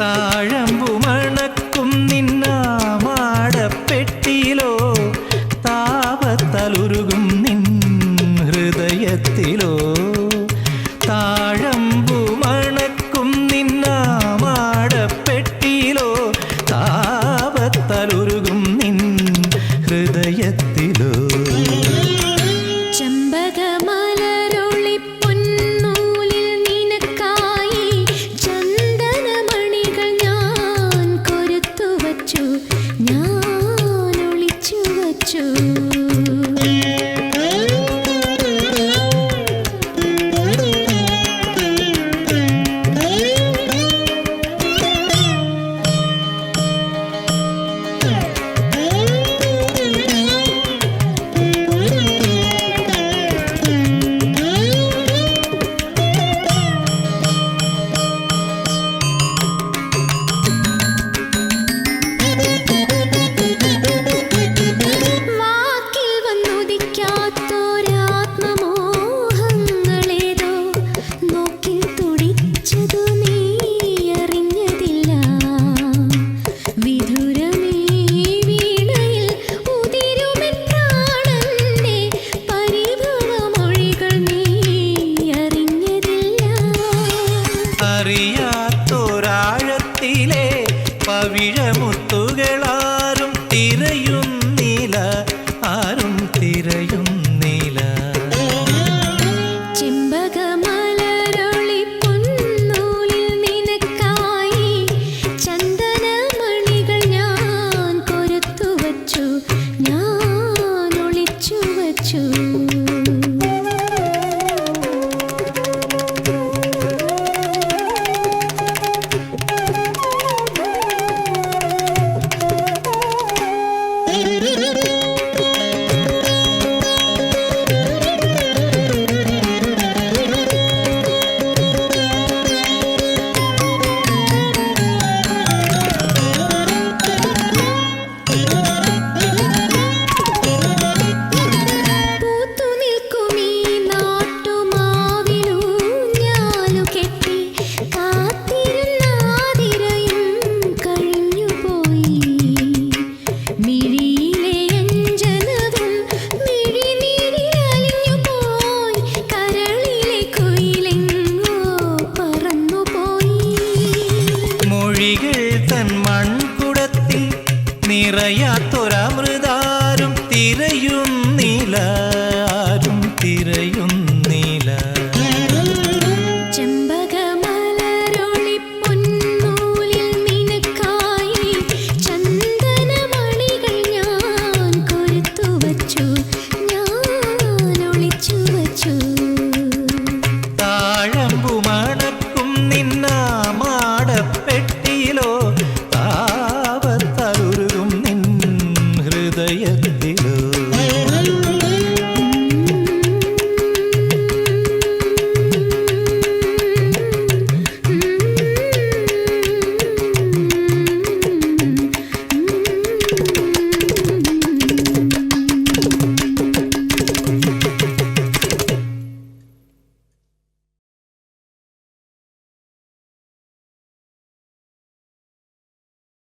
താഴമ്പു മണക്കും നിന്നാമാടപ്പെട്ടിലോ താപത്തലുരുകും നിൻ ഹൃദയത്തിലോ. പവിഴമുത്തുകളാരും തിരയും തിരയുന്നില്ല Rodriguez.